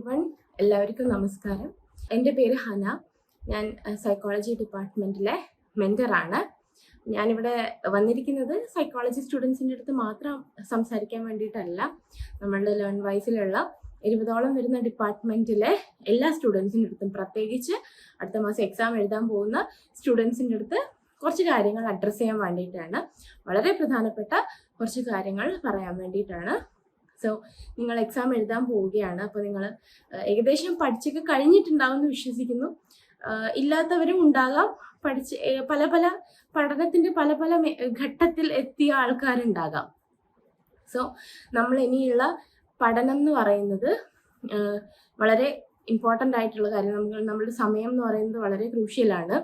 Everyone എല്ലാവർക്കും നമസ്കാരം. എന്റെ പേര് ഹന. ഞാൻ സൈക്കോളജി ഡിപ്പാർട്ട്മെന്റിലെ മെന്ററാണ് ഞാനിവിടെ വന്നിരിക്കുന്നത് സൈക്കോളജി സ്റ്റുഡൻസിന്റെ അടുത്ത് മാത്രം സംസാരിക്കാൻ വേണ്ടിയിട്ടല്ല. നമ്മളുടെ ലേൺ വൈസിലുള്ള ഇരുപതോളം വരുന്ന ഡിപ്പാർട്ട്മെന്റിലെ എല്ലാ സ്റ്റുഡൻസിന്റെ അടുത്തും പ്രത്യേകിച്ച് അടുത്ത മാസം എക്സാം എഴുതാൻ പോകുന്ന സ്റ്റുഡൻസിന്റെ അടുത്ത് കുറച്ച് കാര്യങ്ങൾ അഡ്രസ്സ് ചെയ്യാൻ വേണ്ടിയിട്ടാണ്. വളരെ പ്രധാനപ്പെട്ട കുറച്ച് കാര്യങ്ങൾ പറയാൻ വേണ്ടിയിട്ടാണ് സോ നിങ്ങൾ എക്സാം എഴുതാൻ പോവുകയാണ്. അപ്പോൾ നിങ്ങൾ ഏകദേശം പഠിച്ചൊക്കെ കഴിഞ്ഞിട്ടുണ്ടാവും എന്ന് വിശ്വസിക്കുന്നു. ഇല്ലാത്തവരും ഉണ്ടാകാം. പഠിച്ച് പല പല പഠനത്തിന്റെ പല പല ഘട്ടത്തിൽ എത്തിയ ആൾക്കാരുണ്ടാകാം. സോ നമ്മൾ ഇനിയുള്ള പഠനം എന്ന് പറയുന്നത് വളരെ ഇമ്പോർട്ടന്റ് ആയിട്ടുള്ള കാര്യം. നമ്മൾ നമ്മുടെ സമയം എന്ന് പറയുന്നത് വളരെ ക്രൂഷ്യലാണ്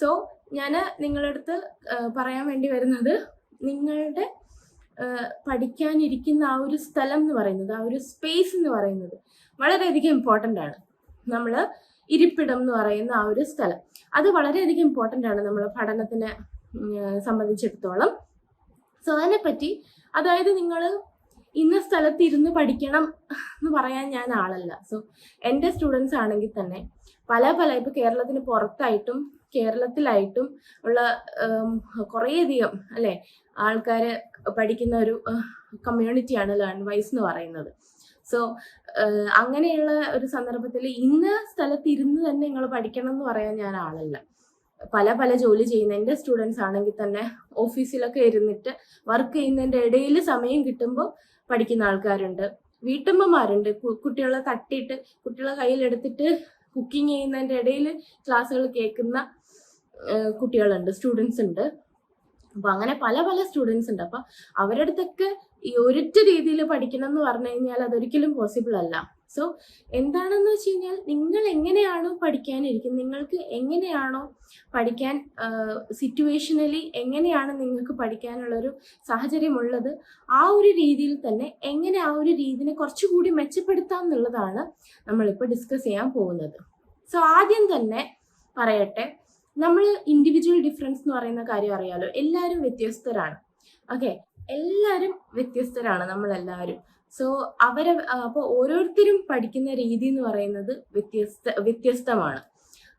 സോ ഞാൻ നിങ്ങളടുത്ത് പറയാൻ വേണ്ടി വരുന്നത് നിങ്ങളുടെ പഠിക്കാനിരിക്കുന്ന ആ ഒരു സ്ഥലം എന്ന് പറയുന്നത് ആ ഒരു സ്പേസ് എന്ന് പറയുന്നത് വളരെയധികം ഇമ്പോർട്ടന്റ് ആണ്. നമ്മൾ ഇരിപ്പിടം എന്ന് പറയുന്ന ആ ഒരു സ്ഥലം. അത് വളരെയധികം ഇമ്പോർട്ടന്റ് ആണ് നമ്മൾ പഠനത്തിനെ സംബന്ധിച്ചിടത്തോളം. സോ അതിനെപ്പറ്റി അതായത് നിങ്ങൾ ഇന്ന സ്ഥലത്ത് ഇരുന്ന് പഠിക്കണം എന്ന് പറയാൻ ഞാൻ ആളല്ല. സോ എന്റെ സ്റ്റുഡൻസ് ആണെങ്കിൽ തന്നെ പല പല ഇപ്പോൾ കേരളത്തിന് പുറത്തായിട്ടും കേരളത്തിലായിട്ടും ഉള്ള കുറേയധികം അല്ലേ ആൾക്കാർ പഠിക്കുന്ന ഒരു കമ്മ്യൂണിറ്റിയാണ് ലേൺ വൈസ് എന്ന് പറയുന്നത്. സോ അങ്ങനെയുള്ള ഒരു സന്ദർഭത്തിൽ ഇന്ന സ്ഥലത്തിരുന്ന് തന്നെ നിങ്ങൾ പഠിക്കണം എന്ന് പറയാൻ ഞാൻ ആളല്ല. പല പല ജോലി ചെയ്യുന്ന എന്റെ സ്റ്റുഡൻസ് ആണെങ്കിൽ തന്നെ ഓഫീസിലൊക്കെ ഇരുന്നിട്ട് വർക്ക് ചെയ്യുന്നതിന്റെ ഇടയിൽ സമയം കിട്ടുമ്പോൾ പഠിക്കുന്ന ആൾക്കാരുണ്ട്. വീട്ടമ്മമാരുണ്ട്. കുട്ടികളെ തട്ടിയിട്ട് കുട്ടികളെ കയ്യിലെടുത്തിട്ട് കുക്കിംഗ് ചെയ്യുന്നതിന്റെ ഇടയിൽ ക്ലാസ്സുകൾ കേൾക്കുന്ന കുട്ടികളുണ്ട് സ്റ്റുഡൻസ് ഉണ്ട്. അപ്പൊ അങ്ങനെ പല പല സ്റ്റുഡൻസ് ഉണ്ട്. അപ്പൊ അവരുടെ അടുത്തൊക്കെ ഈ ഒരൊറ്റ രീതിയിൽ പഠിക്കണം എന്ന് പറഞ്ഞു കഴിഞ്ഞാൽ അതൊരിക്കലും പോസിബിൾ അല്ല. സോ എന്താണെന്ന് വെച്ച് കഴിഞ്ഞാൽ നിങ്ങൾ എങ്ങനെയാണോ പഠിക്കാനിരിക്കുന്നത് നിങ്ങൾക്ക് എങ്ങനെയാണോ പഠിക്കാൻ സിറ്റുവേഷനലി എങ്ങനെയാണ് നിങ്ങൾക്ക് പഠിക്കാനുള്ളൊരു സാഹചര്യമുള്ളത് ആ ഒരു രീതിയിൽ തന്നെ എങ്ങനെ ആ ഒരു രീതിനെ കുറച്ചുകൂടി മെച്ചപ്പെടുത്താം എന്നുള്ളതാണ് നമ്മളിപ്പോൾ ഡിസ്കസ് ചെയ്യാൻ പോകുന്നത്. സോ ആദ്യം തന്നെ പറയട്ടെ നമ്മൾ ഇൻഡിവിജ്വൽ ഡിഫറൻസ് എന്ന് പറയുന്ന കാര്യം അറിയാലോ. എല്ലാവരും വ്യത്യസ്തരാണ്. ഓക്കെ എല്ലാവരും വ്യത്യസ്തരാണ് നമ്മളെല്ലാവരും. സോ അവരെ അപ്പോൾ ഓരോരുത്തരും പഠിക്കുന്ന രീതി എന്ന് പറയുന്നത് വ്യത്യസ്ത വ്യത്യസ്തമാണ്.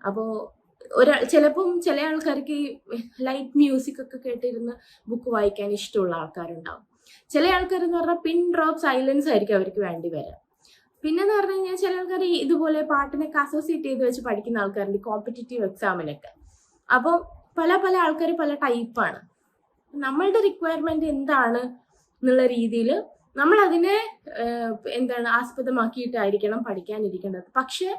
അപ്പോൾ ഒരാൾ ചിലപ്പം ചില ആൾക്കാർക്ക് ഈ ലൈറ്റ് മ്യൂസിക് ഒക്കെ കേട്ടിരുന്ന് ബുക്ക് വായിക്കാൻ ഇഷ്ടമുള്ള ആൾക്കാരുണ്ടാവും. ചില ആൾക്കാർ എന്ന് പറഞ്ഞാൽ പിൻ ഡ്രോപ്പ് സൈലൻസ് ആയിരിക്കും അവർക്ക് വേണ്ടി വരാം. പിന്നെന്ന് പറഞ്ഞു കഴിഞ്ഞാൽ ചില ആൾക്കാർ ഇതുപോലെ പാട്ടിനൊക്കെ അസോസിയേറ്റ് ചെയ്ത് വെച്ച് പഠിക്കുന്ന ആൾക്കാരുണ്ട് കോമ്പറ്റേറ്റീവ് എക്സാമിനൊക്കെ അപ്പോൾ പല പല ആൾക്കാർ പല ടൈപ്പാണ്. നമ്മളുടെ റിക്വയർമെന്റ് എന്താണ് എന്നുള്ള രീതിയിൽ നമ്മൾ അതിനെ എന്താണ് ആസ്പദമാക്കിയിട്ടായിരിക്കണം പഠിക്കാനിരിക്കേണ്ടത്. പക്ഷേ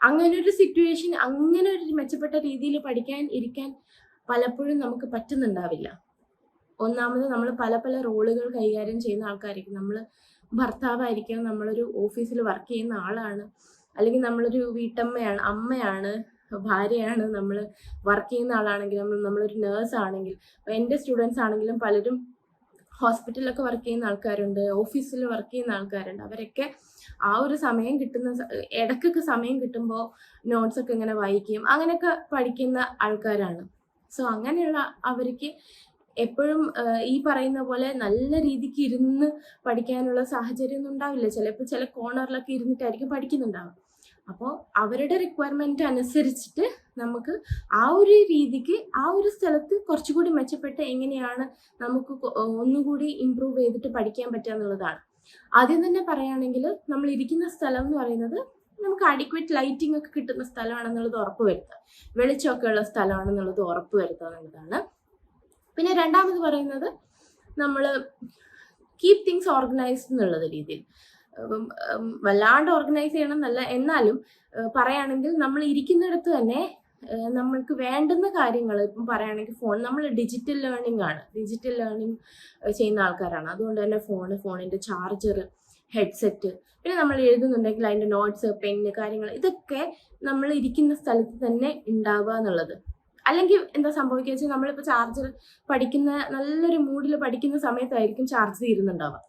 അങ്ങനെ ഒരു സിറ്റുവേഷൻ അങ്ങനെ ഒരു മെച്ചപ്പെട്ട രീതിയിൽ പഠിക്കാൻ ഇരിക്കാൻ പലപ്പോഴും നമുക്ക് പറ്റുന്നുണ്ടാവില്ല. ഒന്നാമത് നമ്മൾ പല പല റോളുകൾ കൈകാര്യം ചെയ്യുന്ന ആൾക്കാരായിരിക്കും. നമ്മൾ ഭർത്താവായിരിക്കാം നമ്മളൊരു ഓഫീസിൽ വർക്ക് ചെയ്യുന്ന ആളാണ് അല്ലെങ്കിൽ നമ്മളൊരു വീട്ടമ്മയാണ് അമ്മയാണ് ഭാര്യയാണ് നമ്മൾ വർക്ക് ചെയ്യുന്ന ആളാണെങ്കിൽ നമ്മൾ നമ്മളൊരു നേഴ്സ് ആണെങ്കിൽ എന്റെ സ്റ്റുഡൻസ് ആണെങ്കിലും പലരും ഹോസ്പിറ്റലിലൊക്കെ വർക്ക് ചെയ്യുന്ന ആൾക്കാരുണ്ട് ഓഫീസിൽ വർക്ക് ചെയ്യുന്ന ആൾക്കാരുണ്ട്. അവരൊക്കെ ആ ഒരു സമയം കിട്ടുന്ന ഇടയ്ക്കൊക്കെ സമയം കിട്ടുമ്പോൾ നോട്ട്സ് ഒക്കെ ഇങ്ങനെ വായിക്കും. അങ്ങനെയൊക്കെ പഠിക്കുന്ന ആൾക്കാരാണ്. സോ അങ്ങനെയുള്ള അവർക്ക് എപ്പോഴും ഈ പറയുന്ന പോലെ നല്ല രീതിക്ക് ഇരുന്ന് പഠിക്കാനുള്ള സാഹചര്യം ഒന്നും ഉണ്ടാവില്ല. ചിലപ്പോൾ ചില കോർണറിലൊക്കെ ഇരുന്നിട്ടായിരിക്കും പഠിക്കുന്നുണ്ടാവും അപ്പോൾ അവരുടെ റിക്വയർമെന്റ് അനുസരിച്ചിട്ട് നമുക്ക് ആ ഒരു രീതിക്ക് ആ ഒരു സ്ഥലത്ത് കുറച്ചുകൂടി മെച്ചപ്പെട്ട് എങ്ങനെയാണ് നമുക്ക് ഒന്നുകൂടി ഇമ്പ്രൂവ് ചെയ്തിട്ട് പഠിക്കാൻ പറ്റുക എന്നുള്ളതാണ്. ആദ്യം തന്നെ പറയുകയാണെങ്കിൽ നമ്മൾ ഇരിക്കുന്ന സ്ഥലം എന്ന് പറയുന്നത് നമുക്ക് അഡിക്വേറ്റ് ലൈറ്റിംഗ് ഒക്കെ കിട്ടുന്ന സ്ഥലമാണെന്നുള്ളത് ഉറപ്പ് വരുത്തുക. വെളിച്ചമൊക്കെ ഉള്ള സ്ഥലമാണെന്നുള്ളത് ഉറപ്പ് വരുത്തുക എന്നുള്ളതാണ്. പിന്നെ രണ്ടാമത് പറയുന്നത് നമ്മൾ കീപ് തിങ്സ് ഓർഗനൈസ്ഡ് എന്നുള്ള രീതിയിൽ. വല്ലാണ്ട് ഓർഗനൈസ് ചെയ്യണം എന്നല്ല. എന്നാലും പറയുകയാണെങ്കിൽ നമ്മൾ ഇരിക്കുന്നിടത്ത് തന്നെ നമ്മൾക്ക് വേണ്ടുന്ന കാര്യങ്ങൾ ഇപ്പം പറയുകയാണെങ്കിൽ ഫോൺ നമ്മൾ ഡിജിറ്റൽ ലേണിംഗ് ആണ്. ഡിജിറ്റൽ ലേണിംഗ് ചെയ്യുന്ന ആൾക്കാരാണ്. അതുകൊണ്ട് തന്നെ ഫോൺ ഫോണിന്റെ ചാർജർ ഹെഡ്സെറ്റ് പിന്നെ നമ്മൾ എഴുതുന്നുണ്ടെങ്കിൽ അതിന്റെ നോട്ട്സ് പെന്ന് കാര്യങ്ങൾ ഇതൊക്കെ നമ്മൾ ഇരിക്കുന്ന സ്ഥലത്ത് തന്നെ ഉണ്ടാവുക എന്നുള്ളത്. അല്ലെങ്കിൽ എന്താ സംഭവിക്കുക വെച്ചാൽ നമ്മളിപ്പോൾ ചാർജർ പഠിക്കുന്ന നല്ലൊരു മൂഡിൽ പഠിക്കുന്ന സമയത്തായിരിക്കും ചാർജ് തീരുന്നുണ്ടാവുക.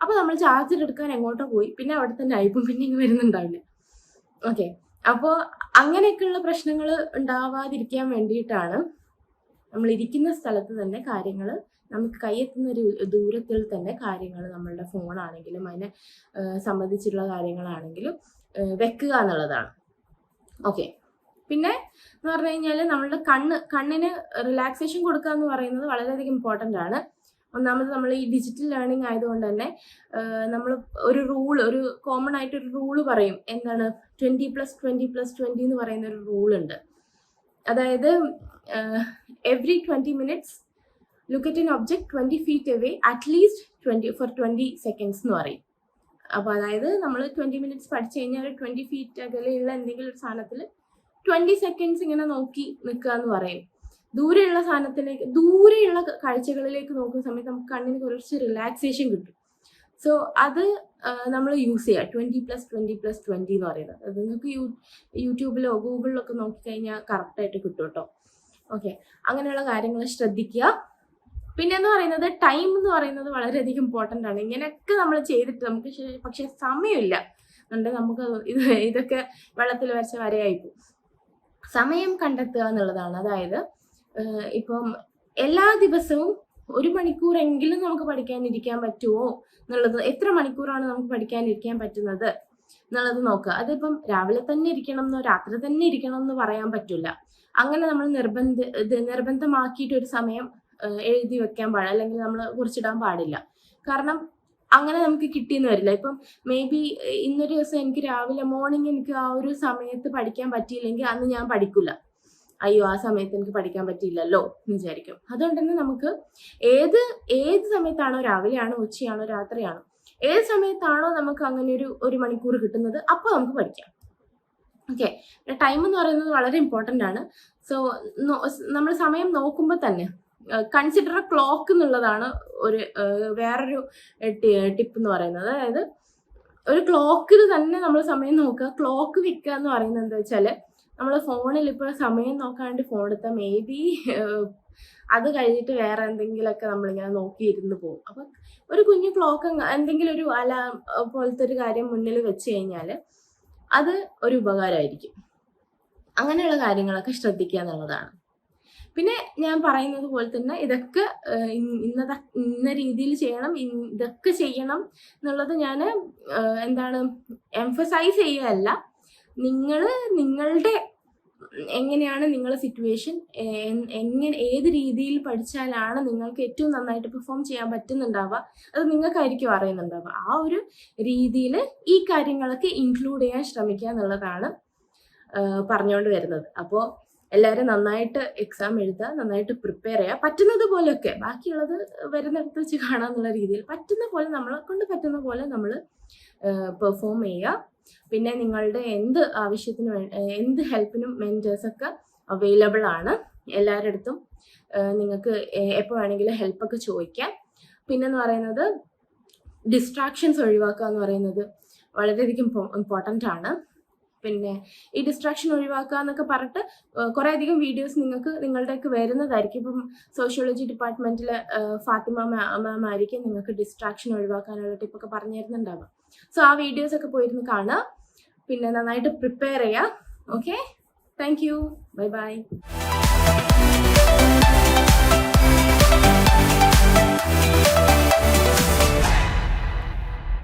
അപ്പോൾ നമ്മൾ ചാർജർ എടുക്കാൻ എങ്ങോട്ടോ പോയി. പിന്നെ അവിടെ തന്നെ ആയിപ്പം പിന്നെ വരുന്നുണ്ടാവില്ല. ഓക്കെ അപ്പോൾ അങ്ങനെയൊക്കെയുള്ള പ്രശ്നങ്ങൾ ഉണ്ടാവാതിരിക്കാൻ വേണ്ടിയിട്ടാണ് നമ്മൾ ഇരിക്കുന്ന സ്ഥലത്ത് തന്നെ കാര്യങ്ങൾ നമുക്ക് കൈയെത്തുന്ന ഒരു ദൂരത്തിൽ തന്നെ കാര്യങ്ങൾ നമ്മളുടെ ഫോണാണെങ്കിലും അതിനെ സംബന്ധിച്ചിട്ടുള്ള കാര്യങ്ങളാണെങ്കിലും വെക്കുക എന്നുള്ളതാണ്. ഓക്കെ പിന്നെ എന്ന് പറഞ്ഞു കഴിഞ്ഞാൽ നമ്മളുടെ കണ്ണ് കണ്ണിന് റിലാക്സേഷൻ കൊടുക്കുക എന്ന് പറയുന്നത് വളരെയധികം ഇമ്പോർട്ടന്റ് ആണ്. ഒന്നാമത് നമ്മൾ ഈ ഡിജിറ്റൽ ലേണിംഗ് ആയതുകൊണ്ട് തന്നെ നമ്മൾ ഒരു റൂൾ ഒരു കോമൺ ആയിട്ട് ഒരു റൂൾ പറയും. എന്താണ്? Twenty plus twenty plus twenty എന്ന് പറയുന്ന ഒരു റൂൾ ഉണ്ട്. അതായത് every twenty minutes look at an object twenty feet away at least twenty for twenty seconds എന്ന് പറയും. അപ്പോൾ അതായത് നമ്മൾ ട്വന്റി മിനിറ്റ്സ് പഠിച്ചു കഴിഞ്ഞാൽ ട്വന്റി ഫീറ്റ് അകലെയുള്ള എന്തെങ്കിലും ഒരു സാധനത്തിൽ ട്വന്റി സെക്കൻഡ്സ് ഇങ്ങനെ നോക്കി നിൽക്കുക എന്ന് പറയും. ദൂരെയുള്ള സാധനത്തിലേക്ക് ദൂരെയുള്ള കാഴ്ചകളിലേക്ക് നോക്കുന്ന സമയത്ത് നമുക്ക് കണ്ണിന് കുറച്ച് റിലാക്സേഷൻ കിട്ടും. സോ അത് നമ്മൾ യൂസ് ചെയ്യുക twenty plus twenty plus twenty എന്ന് പറയുന്നത്. അത് നിങ്ങൾക്ക് യൂ യൂട്യൂബിലോ ഗൂഗിളിലോ ഒക്കെ നോക്കിക്കഴിഞ്ഞാൽ കറക്റ്റായിട്ട് കിട്ടും കേട്ടോ ഓക്കെ അങ്ങനെയുള്ള കാര്യങ്ങൾ ശ്രദ്ധിക്കുക. പിന്നെ എന്ന് പറയുന്നത് ടൈം എന്ന് പറയുന്നത് വളരെയധികം ഇമ്പോർട്ടന്റ് ആണ്. ഇങ്ങനെയൊക്കെ നമ്മൾ ചെയ്തിട്ട് നമുക്ക് പക്ഷെ സമയമില്ല. അതുകൊണ്ട് നമുക്ക് ഇത് ഇതൊക്കെ വെള്ളത്തിൽ വരച്ച വരെയായിപ്പോ സമയം കണ്ടെത്തുക എന്നുള്ളതാണ്. അതായത് ഇപ്പം എല്ലാ ദിവസവും ഒരു മണിക്കൂറെങ്കിലും നമുക്ക് പഠിക്കാനിരിക്കാൻ പറ്റുമോ എന്നുള്ളത് എത്ര മണിക്കൂറാണ് നമുക്ക് പഠിക്കാനിരിക്കാൻ പറ്റുന്നത് എന്നുള്ളത് നോക്കുക. അതിപ്പം രാവിലെ തന്നെ ഇരിക്കണം എന്നോ രാത്രി തന്നെ ഇരിക്കണം എന്ന് പറയാൻ പറ്റില്ല. അങ്ങനെ നമ്മൾ നിർബന്ധ നിർബന്ധമാക്കിയിട്ട് ഒരു സമയം എഴുതി വെക്കാൻ പാടില്ല അല്ലെങ്കിൽ നമ്മൾ കുറിച്ചിടാൻ പാടില്ല. കാരണം അങ്ങനെ നമുക്ക് കിട്ടിയെന്ന് വരില്ല. ഇപ്പം മേ ബി ഇന്നൊരു ദിവസം എനിക്ക് രാവിലെ മോർണിംഗ് എനിക്ക് ആ ഒരു സമയത്ത് പഠിക്കാൻ പറ്റിയില്ലെങ്കിൽ അന്ന് ഞാൻ പഠിക്കില്ല അയ്യോ ആ സമയത്ത് എനിക്ക് പഠിക്കാൻ പറ്റിയില്ലല്ലോ എന്ന് വിചാരിക്കും. അതുകൊണ്ട് തന്നെ നമുക്ക് ഏത് ഏത് സമയത്താണോ രാവിലെയാണോ ഉച്ചയാണോ രാത്രിയാണോ ഏത് സമയത്താണോ നമുക്ക് അങ്ങനെ ഒരു ഒരു മണിക്കൂർ കിട്ടുന്നത് അപ്പോൾ നമുക്ക് പഠിക്കാം. ഓക്കെ? ടൈം എന്ന് പറയുന്നത് വളരെ ഇമ്പോർട്ടന്റ് ആണ്. സോ നമ്മൾ സമയം നോക്കുമ്പോൾ തന്നെ കൺസിഡർ ക്ലോക്ക് എന്നുള്ളതാണ് ഒരു വേറൊരു ടിപ്പ് എന്ന് പറയുന്നത്. അതായത് ഒരു ക്ലോക്കിൽ തന്നെ നമ്മൾ സമയം നോക്കുക. ക്ലോക്ക് വിൽക്കുക എന്ന് പറയുന്നത് എന്താ വെച്ചാൽ നമ്മൾ ഫോണിൽ ഇപ്പോൾ സമയം നോക്കാണ്ട് ഫോൺ എടുത്താൽ മേ ബി അത് കഴിഞ്ഞിട്ട് വേറെ എന്തെങ്കിലുമൊക്കെ നമ്മളിങ്ങനെ നോക്കിയിരുന്ന് പോകും അപ്പം ഒരു കുഞ്ഞു ക്ലോക്ക് എന്തെങ്കിലും ഒരു അലാം പോലത്തെ ഒരു കാര്യം മുന്നിൽ വെച്ച് കഴിഞ്ഞാൽ അത് ഒരു ഉപകാരമായിരിക്കും. അങ്ങനെയുള്ള കാര്യങ്ങളൊക്കെ ശ്രദ്ധിക്കുക എന്നുള്ളതാണ്. പിന്നെ ഞാൻ പറയുന്നത് പോലെ തന്നെ ഇതൊക്കെ ഇന്നത ഇന്ന രീതിയിൽ ചെയ്യണം ഇതൊക്കെ ചെയ്യണം എന്നുള്ളത് ഞാൻ എന്താണ് എംഫസൈസ് ചെയ്യുകയല്ല. നിങ്ങൾ നിങ്ങളുടെ എങ്ങനെയാണ് നിങ്ങളുടെ സിറ്റുവേഷൻ എങ്ങനെ ഏത് രീതിയിൽ പഠിച്ചാലാണ് നിങ്ങൾക്ക് ഏറ്റവും നന്നായിട്ട് പെർഫോം ചെയ്യാൻ പറ്റുന്നുണ്ടാവുക? അത് നിങ്ങൾക്കായിരിക്കും അറിയുന്നുണ്ടാവുക. ആ ഒരു രീതിയിൽ ഈ കാര്യങ്ങളൊക്കെ ഇൻക്ലൂഡ് ചെയ്യാൻ ശ്രമിക്കുക എന്നുള്ളതാണ് പറഞ്ഞുകൊണ്ട് വരുന്നത്. അപ്പോൾ എല്ലാവരും നന്നായിട്ട് എക്സാം എഴുതുക നന്നായിട്ട് പ്രിപ്പയർ ചെയ്യുക. പറ്റുന്നത് പോലെയൊക്കെ ബാക്കിയുള്ളത് വരുന്നിടത്ത് വെച്ച് കാണാമെന്നുള്ള രീതിയിൽ പറ്റുന്ന പോലെ നമ്മളെ കൊണ്ട് പറ്റുന്ന പോലെ നമ്മൾ പെർഫോം ചെയ്യുക. പിന്നെ നിങ്ങളുടെ എന്ത് ആവശ്യത്തിന് എന്ത് ഹെൽപ്പിനും മെന്റേഴ്സ് ഒക്കെ അവൈലബിൾ ആണ് എല്ലാവരുടെ അടുത്തും നിങ്ങൾക്ക് എപ്പോൾ വേണമെങ്കിലും ഹെൽപ്പൊക്കെ ചോദിക്കാം. പിന്നെന്ന് പറയുന്നത് ഡിസ്ട്രാക്ഷൻസ് ഒഴിവാക്കുക എന്ന് പറയുന്നത് വളരെയധികം ഇമ്പോർട്ടന്റ് ആണ്. പിന്നെ ഈ ഡിസ്ട്രാക്ഷൻ ഒഴിവാക്കുക എന്നൊക്കെ പറഞ്ഞിട്ട് കുറേ അധികം വീഡിയോസ് നിങ്ങൾക്ക് നിങ്ങളുടെയൊക്കെ വരുന്നതായിരിക്കും. ഇപ്പം സോഷ്യോളജി ഡിപ്പാർട്ട്മെന്റിലെ ഫാത്തിമ മാം ആയിരിക്കും നിങ്ങൾക്ക് ഡിസ്ട്രാക്ഷൻ ഒഴിവാക്കാനുള്ള ടിപ്പൊക്കെ പറഞ്ഞു തരുന്നുണ്ടാവുക. സോ ആ വീഡിയോസ് ഒക്കെ പോയിരുന്ന് കാണുക. പിന്നെ നന്നായിട്ട് പ്രിപ്പയർ ചെയ്യുക okay thank you bye bye